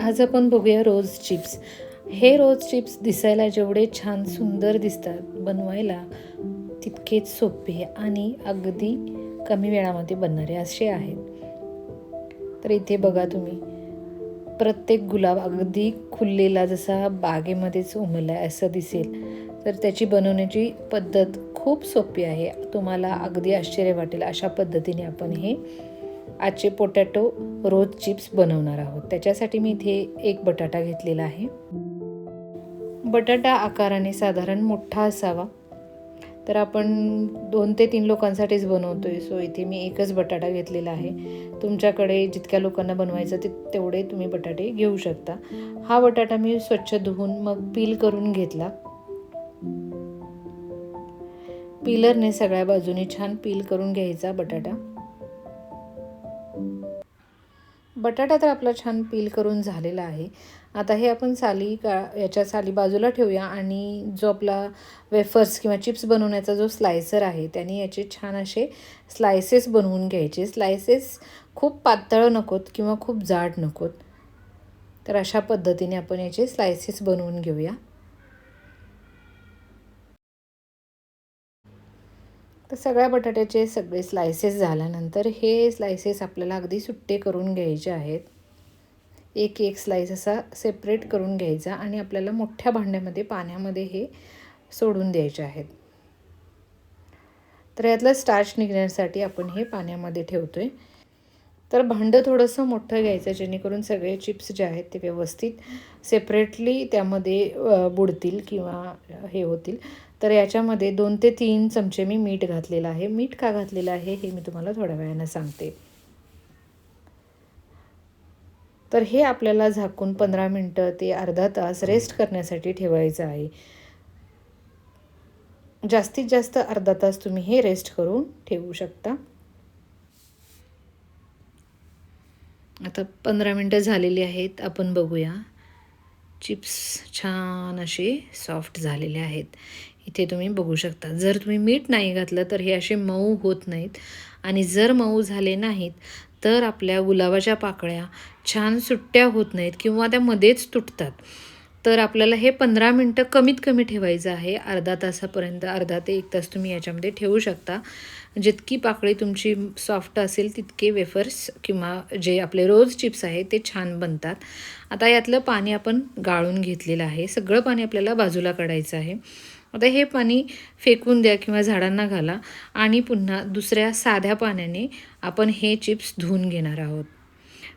आज आपण बघूया रोज चिप्स. हे रोज चिप्स दिसायला जेवढे छान सुंदर दिसतात बनवायला तितकेच सोपे आणि अगदी कमी वेळामध्ये बनणारे असे आहेत. तर इथे बघा तुम्ही प्रत्येक गुलाब अगदी खुललेला जसा बागेमध्येच उमला आहे असं दिसेल. तर त्याची बनवण्याची पद्धत खूप सोपी आहे. तुम्हाला अगदी आश्चर्य वाटेल अशा पद्धतीने आपण हे आजचे पोटॅटो रोज चिप्स बनवणार आहोत. त्याच्यासाठी मी इथे एक बटाटा घेतलेला आहे. बटाटा आकाराने साधारण मोठा असावा. तर आपण दोन ते तीन लोकांसाठीच बनवतो आहे सो इथे मी एकच बटाटा घेतलेला आहे. तुमच्याकडे जितक्या लोकांना बनवायचं ते तेवढे तुम्ही बटाटे घेऊ शकता. हा बटाटा मी स्वच्छ धुवून मग पील करून घेतला. पीलरने सगळ्या बाजूने छान पील करून घ्यायचा बटाटा. बटाटा तर आपला छान पील करून झालेला आहे. आता हे आपण साली का याच्या साली बाजूला ठेवूया आणि जो आपला वेफर्स किंवा चिप्स बनवण्याचा जो स्लायसर आहे त्याने याचे छान असे स्लायसेस बनवून घ्यायचे. स्लायसेस खूप पातळ नकोत किंवा खूप जाड नकोत. तर अशा पद्धतीने आपण याचे स्लायसेस बनवून घेऊया. तर सगळ्या बटाट्याचे सगळे स्लायसेस झाल्यानंतर हे स्लायसेस आपल्याला अगदी सुट्टे करून घ्यायचे आहेत. एक एक स्लाईस असा सेपरेट करून घ्यायचा आणि आपल्याला मोठ्या भांड्यामध्ये पाण्यामध्ये हे सोडून द्यायचे आहेत. तर यातलं स्टार्च निघण्यासाठी आपण हे पाण्यामध्ये ठेवतो आहे तर भांडं थोडंसं मोठं घ्यायचं जेणेकरून सगळे चिप्स जे आहेत ते व्यवस्थित सेपरेटली त्यामध्ये बुडतील किंवा हे होतील. तर याच्यामध्ये दोन ते तीन चमचे मी मीठ घातलेलं आहे. मीठ का घातलेलं आहे हे मी तुम्हाला थोड्या वेळानं सांगते. तर हे आपल्याला झाकून पंधरा मिनटं ते अर्धा तास रेस्ट करण्यासाठी ठेवायचं आहे. जास्तीत जास्त अर्धा तास तुम्ही हे रेस्ट करून ठेवू शकता. आता पंधरा मिनटं झालेली आहेत. आपण बघूया. चिप्स छान असे सॉफ्ट झालेले आहेत. इथे तुम्ही बघू शकता. जर तुम्ही मीठ नाही घातलं तर हे असे मऊ होत नाहीत. आणि जर मऊ झाले नाहीत तर आपल्या गुलाबाच्या पाकळ्या छान सुट्ट्या होत नाहीत किंवा त्या मध्येच तुटतात. तर आपल्याला हे पंधरा मिनटं कमीत कमी ठेवायचं आहे. अर्धा तासापर्यंत अर्धा ते एक तास तुम्ही याच्यामध्ये ठेवू शकता. जितकी पाकळी तुमची सॉफ्ट असेल तितके वेफर्स किंवा जे आपले रोज चिप्स आहेत ते छान बनतात. आता यातलं पाणी आपण गाळून घेतलेलं आहे. सगळं पाणी आपल्याला बाजूला काढायचं आहे. आता हे पाणी फेकून द्या किंवा झाडांना घाला आणि पुन्हा दुसऱ्या साध्या पाण्याने आपण हे चिप्स धुवून घेणार आहोत.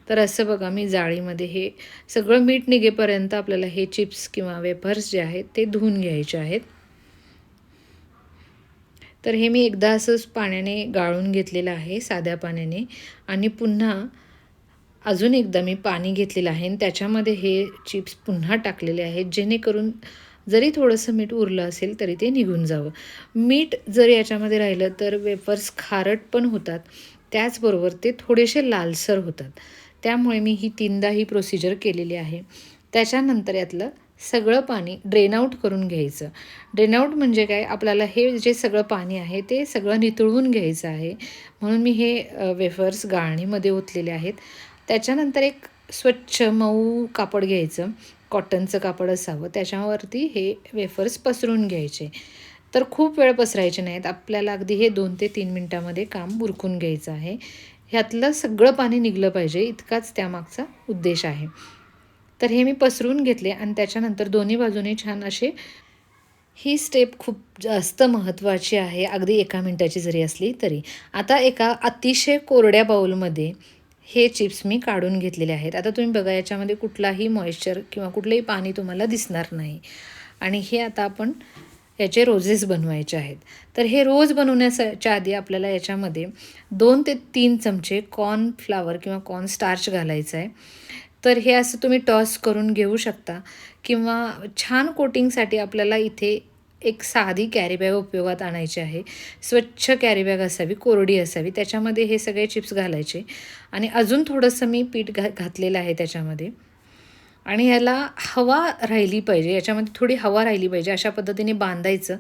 तर असं बघा मी जाळीमध्ये हे सगळं मीठ निघेपर्यंत आपल्याला हे चिप्स किंवा वेफर्स जे आहेत ते धुवून घ्यायचे आहेत. तर हे मी एकदा असंच पाण्याने गाळून घेतलेलं आहे साध्या पाण्याने. आणि पुन्हा अजून एकदा मी पाणी घेतलेलं आहे आणि त्याच्यामध्ये हे चिप्स पुन्हा टाकलेले आहेत जेणेकरून जरी थोडंसं मीठ उरलं असेल तरी ते निघून जावं. मीठ जर याच्यामध्ये राहिलं तर वेफर्स खारट पण होतात. त्याचबरोबर ते थोडेसे लालसर होतात. त्यामुळे मी ही तीनदा ही प्रोसिजर केलेली आहे. त्याच्यानंतर यातलं सगळं पाणी ड्रेन आऊट करून घ्यायचं. ड्रेन आऊट म्हणजे काय? आपल्याला हे जे सगळं पाणी आहे ते सगळं नितळवून घ्यायचं आहे. म्हणून मी हे वेफर्स गाळणीमध्ये ओतलेले आहेत. त्याच्यानंतर एक स्वच्छ मऊ कापड घ्यायचं. कॉटनचं कापड असावं त्याच्यावरती हे वेफर्स पसरून घ्यायचे. तर खूप वेळ पसरायचे नाहीत. आपल्याला अगदी हे दोन ते तीन मिनटामध्ये काम बुरकून घ्यायचं आहे. ह्यातलं सगळं पाणी निघलं पाहिजे. इतकाच त्यामागचा उद्देश आहे. तर हे मी पसरून घेतले आणि त्याच्यानंतर दोन्ही बाजूने छान असे ही स्टेप खूप जास्त महत्त्वाची आहे. अगदी एका मिनटाची जरी असली तरी. आता एका अतिशय कोरड्या बाऊलमध्ये हे चिप्स मी काढून घेतलेले आहेत. आता तुम्ही बघा याच्यामध्ये कुठलाही मॉइश्चर किंवा कुठलंही पाणी तुम्हाला दिसणार नाही. आणि हे आता आपण याचे रोजेस बनवायचे आहेत. तर हे रोज बनवण्याच्या आधी आपल्याला याच्यामध्ये दोन ते तीन चमचे कॉर्न फ्लावर किंवा कॉर्न स्टार्च घालायचं आहे तर हे असं तुम्ही टॉस करून घेऊ शकता. किंवा छान कोटिंगसाठी आपल्याला इथे एक साधी कॅरीबॅग उपयोगात आणायची आहे. स्वच्छ कॅरीबॅग असावी कोरडी असावी त्याच्यामध्ये हे सगळे चिप्स घालायचे. आणि अजून थोडंसं मी पीठ घा घातलेलं आहे त्याच्यामध्ये. आणि ह्याला हवा राहिली पाहिजे याच्यामध्ये थोडी हवा राहिली पाहिजे अशा पद्धतीने बांधायचं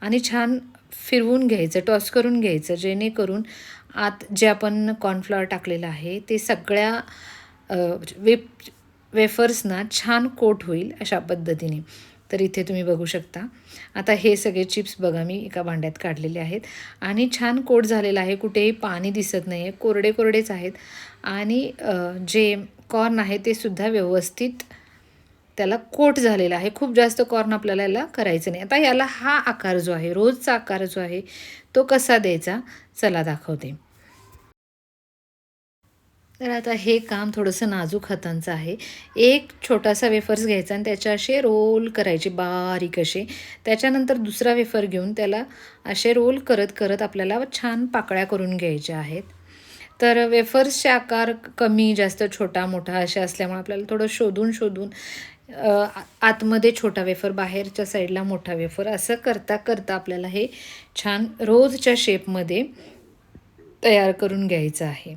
आणि छान फिरवून घ्यायचं टॉस करून घ्यायचं जेणेकरून आत जे आपण कॉर्नफ्लॉवर टाकलेलं आहे ते सगळ्या वेप वेफर्सना छान कोट होईल अशा पद्धतीने. तर इथे तुम्ही बघू शकता. आता हे सगळे चिप्स बघा मी एका भांड्यात काढलेले आहेत. आणि छान कोट झालेला आहे कुठेही पाणी दिसत नाही आहे कोरडे कोरडेच आहेत. आणि जे कॉर्न आहे ते सुद्धा व्यवस्थित त्याला कोट झालेला आहे. खूप जास्त कॉर्न आपल्याला याला करायचं नाही. आता याला हा आकार जो आहे रोजचा आकार जो आहे तो कसा द्यायचा? चला दाखवते. तर आता हे काम थोडंसं नाजूक हातांचं आहे. एक छोटासा वेफर्स घ्यायचा आणि त्याचे असे रोल करायचे बारीक असे. त्याच्यानंतर दुसरा वेफर घेऊन त्याला असे रोल करत करत आपल्याला छान पाकळ्या करून घ्यायच्या आहेत. तर वेफर्सचे आकार कमी जास्त छोटा मोठा असे असल्यामुळे आपल्याला थोडं शोधून शोधून आतमध्ये छोटा वेफर बाहेरच्या साईडला मोठा वेफर असं करता करता आपल्याला हे छान रोजच्या शेपमध्ये तयार करून घ्यायचं आहे.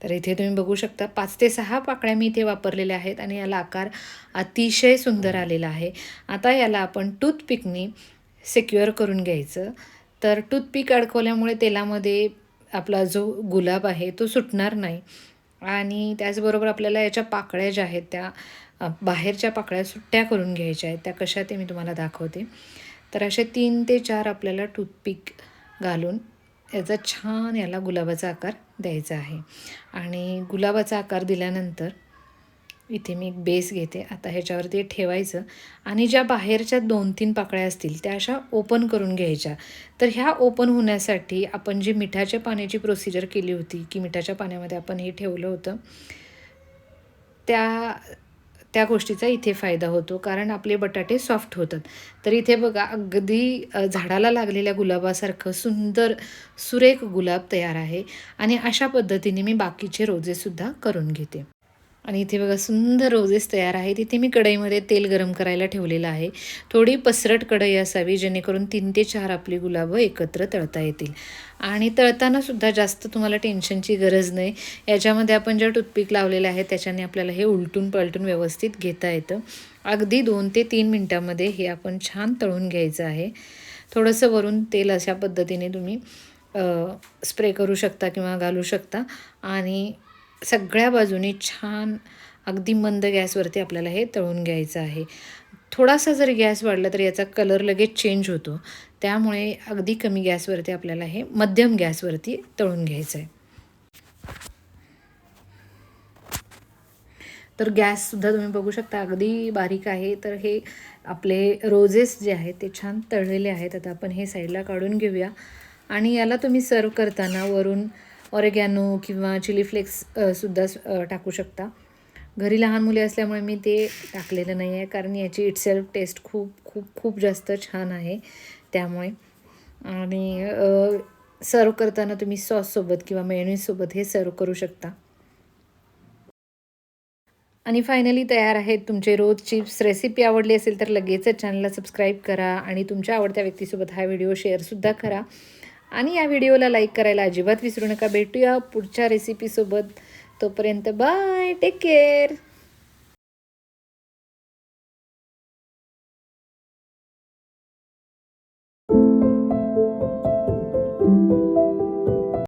तर इथे तुम्ही बघू शकता पाच ते सहा पाकळ्या मी इथे वापरलेल्या आहेत आणि याला आकार अतिशय सुंदर आलेला आहे. आता याला आपण टूथपिकनी सिक्युअर करून घ्यायचं. तर टूथपिक अडकवल्यामुळे तेलामध्ये आपला जो गुलाब आहे तो सुटणार नाही. आणि त्याचबरोबर आपल्याला याच्या पाकळ्या ज्या आहेत त्या बाहेरच्या पाकळ्या सुट्ट्या करून घ्यायच्या आहेत. त्या कशा ते मी तुम्हाला दाखवते. तर असे तीन ते चार आपल्याला टूथपिक घालून याचा छान याला गुलाबाचा आकार द्यायचा आहे. आणि गुलाबाचा आकार दिल्यानंतर इथे मी एक बेस घेते. आता ह्याच्यावरती ठेवायचं. आणि ज्या बाहेरच्या दोन तीन पाकळ्या असतील त्या अशा ओपन करून घ्यायच्या. तर ह्या ओपन होण्यासाठी आपण जी मिठाच्या पाण्याची प्रोसिजर केली होती की मिठाच्या पाण्यामध्ये आपण हे ठेवलं होतं त्या त्या गोष्टीचा इथे फायदा होतो कारण आपले बटाटे सॉफ्ट होतात. तर इथे बघा अगदी झाडाला लागलेल्या गुलाबासारखं सुंदर सुरेख गुलाब तयार आहे आणि अशा पद्धतीने मी बाकीचे रोजेसुद्धा करून घेते. आणि इथे बघा सुंदर रोजेस तयार आहेत. इथे मी कढईमध्ये तेल गरम करायला ठेवलेलं आहे. थोडी पसरट कढई असावी जेणेकरून तीन ते चार आपली गुलाबं एकत्र तळता येतील. आणि तळताना सुद्धा जास्त तुम्हाला टेन्शनची गरज नाही. याच्यामध्ये आपण ज्या टूथपिक लावलेलं आहे त्याच्याने आपल्याला हे उलटून पलटून व्यवस्थित घेता येतं. अगदी दोन ते तीन मिनटामध्ये हे आपण छान तळून घ्यायचं आहे. थोडंसं वरून तेल अशा पद्धतीने तुम्ही स्प्रे करू शकता किंवा घालू शकता. आणि सगळ्या बाजूने छान अगदी मंद गॅसवरती आपल्याला हे तळून घ्यायचं आहे. थोडासा जर गॅस वाढला तर याचा कलर लगेच चेंज होतो. त्यामुळे अगदी कमी गॅसवरती आपल्याला हे मध्यम गॅसवरती तळून घ्यायचं आहे तर गॅससुद्धा तुम्ही बघू शकता अगदी बारीक आहे. तर हे आपले रोजेस जे आहेत ते छान तळलेले आहेत. आता आपण हे साईडला काढून घेऊया. आणि याला तुम्ही सर्व करताना वरून ऑरेगॅनो किंवा चिली फ्लेक्स सुद्धा टाकू शकता. घरी लहान मुले असल्यामुळे मी ते टाकलेलं नाही आहे कारण याची इटसेल्फ टेस्ट खूप खूप खूप जास्त छान आहे त्यामुळे. आणि सर्व करताना तुम्ही सॉससोबत किंवा मेयोनीजसोबत हे सर्व करू शकता. आणि फायनली तयार आहेत तुमचे रोज चिप्स रेसिपी आवडली असेल तर लगेचच चॅनलला सबस्क्राईब करा आणि तुमच्या आवडत्या व्यक्तीसोबत हा व्हिडिओ शेअरसुद्धा करा. आणि या व्हिडिओला लाईक करायला अजिबात विसरू नका. भेटूया पुढच्या रेसिपीसोबत तोपर्यंत बाय टेक केअर